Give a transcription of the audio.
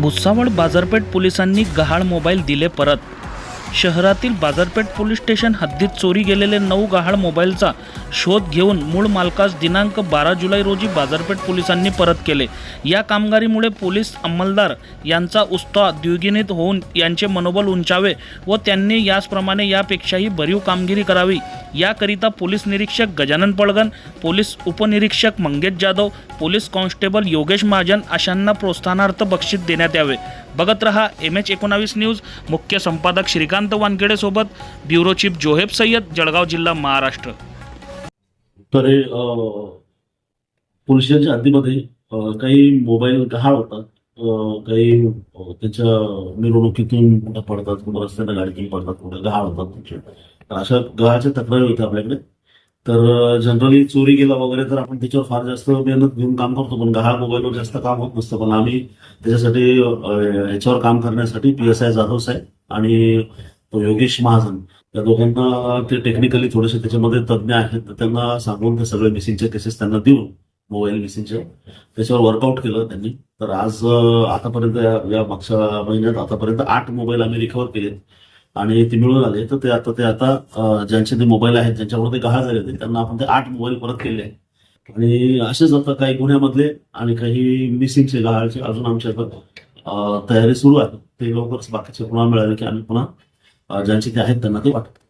भुसावळ बाजारपेठ पोलिसांनी गहाळ मोबाईल दिले परत. शहरातील बाजारपेठ पोलीस स्टेशन हद्दीत चोरी गेलेले नऊ गहाळ मोबाईलचा शोध घेऊन मूळ मालकास दिनांक बारा जुलै रोजी बाजारपेठ पोलिसांनी परत केले. या कामगिरीमुळे पोलीस अंमलदार यांचा उत्साह द्विगुणित होऊन यांचे मनोबल उंचावे व त्यांनी याचप्रमाणे यापेक्षाही भरीव कामगिरी करावी. याकरिता पोलीस निरीक्षक गजानन पळगण पोलीस उपनिरीक्षक मंगेश जाधव पोलीस कॉन्स्टेबल योगेश महाजन अशांना प्रोत्साहनार्थ बक्षीस देण्यात यावे. बघत रहा एम एच एकोणावीस न्यूज मुख्य संपादक श्रीकांत वानखेडे सोबत ब्युरो चीफ जोहेब सय्यद जळगाव जिल्हा महाराष्ट्र. तर हे, पोलिसांच्या हद्दीमध्ये काही मोबाईल गहाळ होतात. काही त्याच्या मिरवणुकीतून कुठं पडतात कुठं रस्त्यानं गाडीतून पडतात कुठं गहाळ होतात. अशा गहाळच्या तक्रारी होत्या आपल्याकडे. तर जनरली चोरी गेला वगैरे तर आपण त्याच्यावर फार जास्त मेहनत घेऊन काम करतो. पण गहाळ मोबाईलवर जास्त काम होत नसतं. पण आम्ही त्याच्यासाठी याच्यावर काम करण्यासाठी पी एस आय जाधव साहेब आणि योगेश महाजन या दोघांना ते टेक्निकली थोडेसे त्याच्यामध्ये तज्ज्ञ आहेत. तर त्यांना सांगून ते सगळे मिसिंगचे केसेस त्यांना देऊन मोबाईल मिसिंगचे त्याच्यावर वर्कआउट केलं त्यांनी. तर आज आतापर्यंत या या मागच्या महिन्यात आतापर्यंत आठ मोबाईल आम्ही रिकव्हर केले आणि ते मिळून आले. तर ते आता ते आता ज्यांचे ते मोबाईल आहेत ज्यांच्यावर ते गहाळ झाले होते त्यांना आपण ते आठ मोबाईल परत केले आहेत. आणि असेच आता काही गुन्ह्यामधले आणि काही मिसिंगचे गहाळचे अजून आमच्या आता, तयारी सुरू आहे. ते लवकरच बाकीचे पुन्हा मिळाले की आम्ही पुन्हा ज्यांचे ते आहेत त्यांना ते वाटतो